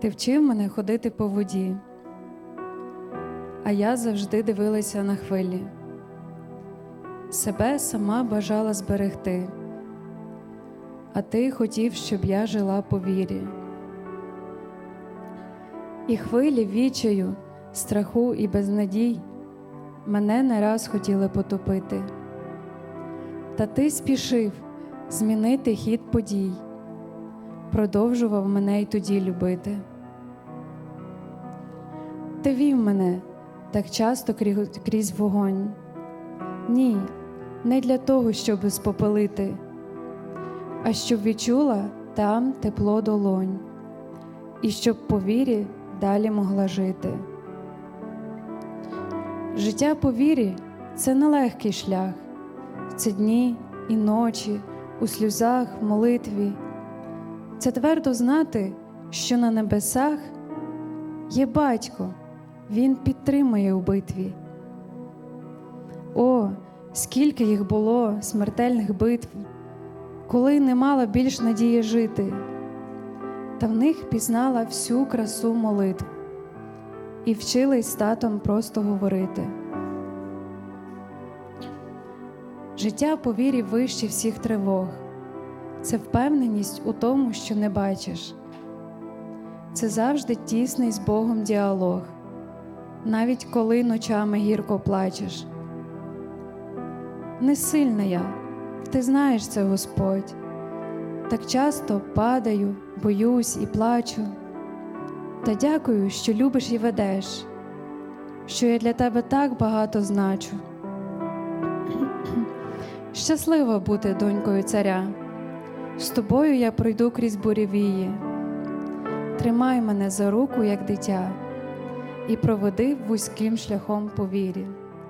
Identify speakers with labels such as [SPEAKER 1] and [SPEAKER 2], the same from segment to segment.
[SPEAKER 1] Ти вчив мене ходити по воді, а я завжди дивилася на хвилі. Себе сама бажала зберегти, а ти хотів, щоб я жила по вірі. І хвилі відчаю, страху і безнадій мене не раз хотіли потопити. Та ти спішив змінити хід подій, продовжував мене й тоді любити. Ти вів мене так часто крізь вогонь. Ні, не для того, щоб спопелити, а щоб відчула там тепло долонь, і щоб по вірі далі могла жити. Життя по вірі це нелегкий шлях, це дні і ночі у сльозах, молитві. Це твердо знати, що на небесах є батько, він підтримує у битві. О, скільки їх було смертельних битв, коли не мала більш надії жити, та в них пізнала всю красу молитв і вчилась з татом просто говорити. Життя по вірі вище всіх тривог, це впевненість у тому, що не бачиш. Це завжди тісний з Богом діалог, навіть коли ночами гірко плачеш. Не сильна я, ти знаєш це, Господь. Так часто падаю, боюсь і плачу. Та дякую, що любиш і ведеш, що я для тебе так багато значу. Щаслива бути донькою царя, з тобою я пройду крізь буревії. Тримай мене за руку, як дитя, і проведи вузьким шляхом по вірі.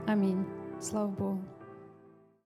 [SPEAKER 1] Амінь. Слава Богу.